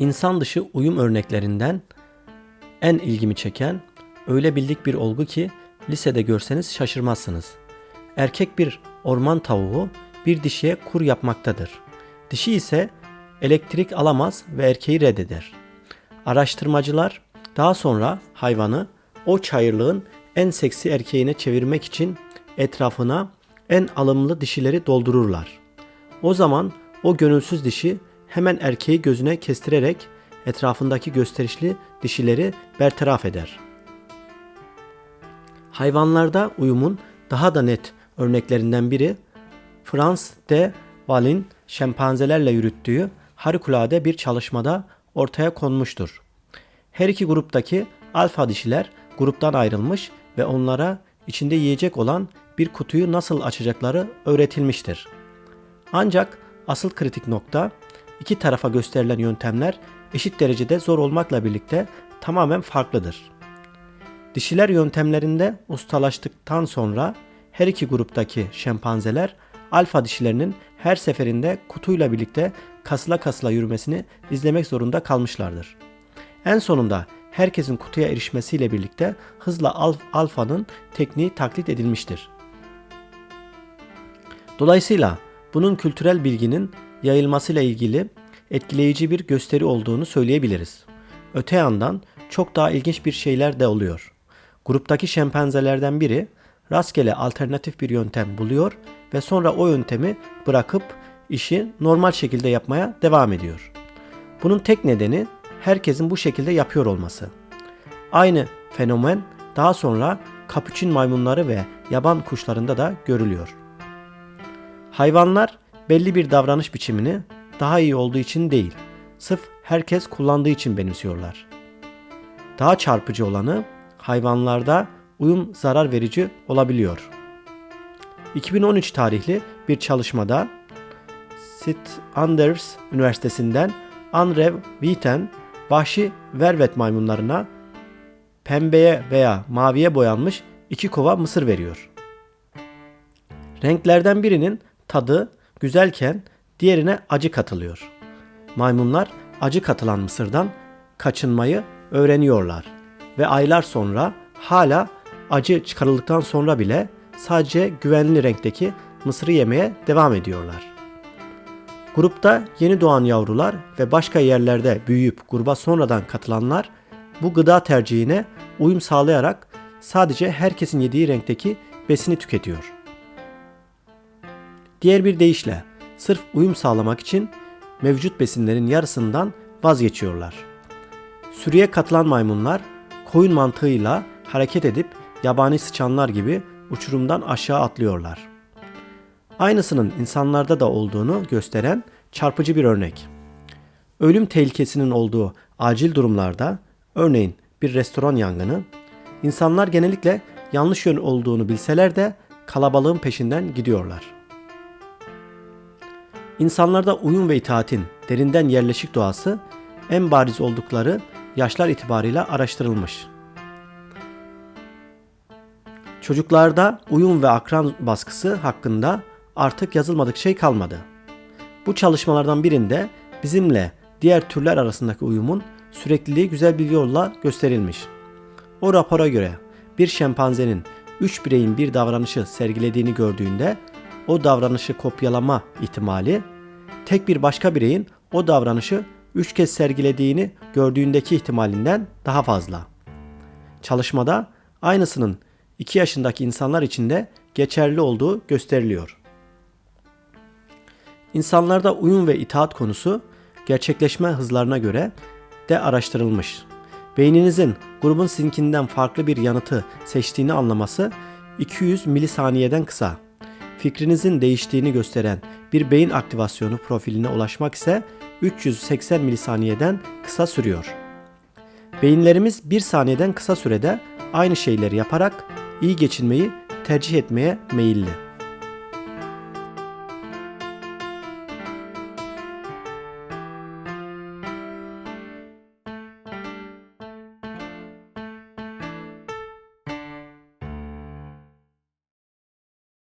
İnsan dışı uyum örneklerinden en ilgimi çeken öyle bildik bir olgu ki lisede görseniz şaşırmazsınız. Erkek bir orman tavuğu bir dişiye kur yapmaktadır. Dişi ise elektrik alamaz ve erkeği reddeder. Araştırmacılar daha sonra hayvanı o çayırlığın en seksi erkeğine çevirmek için etrafına en alımlı dişileri doldururlar. O zaman o gönülsüz dişi hemen erkeği gözüne kestirerek etrafındaki gösterişli dişileri bertaraf eder. Hayvanlarda uyumun daha da net örneklerinden biri Frans de Waal'in şempanzelerle yürüttüğü harikulade bir çalışmada ortaya konmuştur. Her iki gruptaki alfa dişiler gruptan ayrılmış ve onlara içinde yiyecek olan bir kutuyu nasıl açacakları öğretilmiştir. Ancak asıl kritik nokta iki tarafa gösterilen yöntemler eşit derecede zor olmakla birlikte tamamen farklıdır. Dişiler yöntemlerinde ustalaştıktan sonra her iki gruptaki şempanzeler alfa dişilerinin her seferinde kutuyla birlikte kasla kasla yürümesini izlemek zorunda kalmışlardır. En sonunda herkesin kutuya erişmesiyle birlikte hızla alf, alfanın tekniği taklit edilmiştir. Dolayısıyla bunun kültürel bilginin yayılmasıyla ilgili etkileyici bir gösteri olduğunu söyleyebiliriz. Öte yandan çok daha ilginç bir şeyler de oluyor. Gruptaki şempanzelerden biri rastgele alternatif bir yöntem buluyor ve sonra o yöntemi bırakıp işi normal şekilde yapmaya devam ediyor. Bunun tek nedeni herkesin bu şekilde yapıyor olması. Aynı fenomen daha sonra kapuçin maymunları ve yaban kuşlarında da görülüyor. Hayvanlar belli bir davranış biçimini daha iyi olduğu için değil, sırf herkes kullandığı için benimsiyorlar. Daha çarpıcı olanı hayvanlarda uyum zarar verici olabiliyor. 2013 tarihli bir çalışmada St. Anders Üniversitesi'nden Andrew Wheaton vahşi vervet maymunlarına pembeye veya maviye boyanmış iki kova mısır veriyor. Renklerden birinin tadı güzelken diğerine acı katılıyor. Maymunlar acı katılan mısırdan kaçınmayı öğreniyorlar ve aylar sonra hala acı çıkarıldıktan sonra bile sadece güvenli renkteki mısırı yemeye devam ediyorlar. Grupta yeni doğan yavrular ve başka yerlerde büyüyüp gruba sonradan katılanlar bu gıda tercihine uyum sağlayarak sadece herkesin yediği renkteki besini tüketiyor. Diğer bir deyişle sırf uyum sağlamak için mevcut besinlerin yarısından vazgeçiyorlar. Sürüye katılan maymunlar koyun mantığıyla hareket edip yabani sıçanlar gibi uçurumdan aşağı atlıyorlar. Aynısının insanlarda da olduğunu gösteren çarpıcı bir örnek. Ölüm tehlikesinin olduğu acil durumlarda, örneğin bir restoran yangını, insanlar genellikle yanlış yön olduğunu bilseler de kalabalığın peşinden gidiyorlar. İnsanlarda uyum ve itaatin derinden yerleşik doğası en bariz oldukları yaşlar itibarıyla araştırılmış. Çocuklarda uyum ve akran baskısı hakkında artık yazılmadık şey kalmadı. Bu çalışmalardan birinde bizimle diğer türler arasındaki uyumun sürekliliği güzel bir yolla gösterilmiş. O rapora göre bir şempanzenin 3 bireyin bir davranışı sergilediğini gördüğünde o davranışı kopyalama ihtimali tek bir başka bireyin o davranışı 3 kez sergilediğini gördüğündeki ihtimalinden daha fazla. Çalışmada aynısının 2 yaşındaki insanlar için de geçerli olduğu gösteriliyor. İnsanlarda uyum ve itaat konusu gerçekleşme hızlarına göre de araştırılmış. Beyninizin grubun sizinkinden farklı bir yanıtı seçtiğini anlaması 200 milisaniyeden kısa. Fikrinizin değiştiğini gösteren bir beyin aktivasyonu profiline ulaşmak ise 380 milisaniyeden kısa sürüyor. Beyinlerimiz bir saniyeden kısa sürede aynı şeyleri yaparak iyi geçinmeyi tercih etmeye meyilli.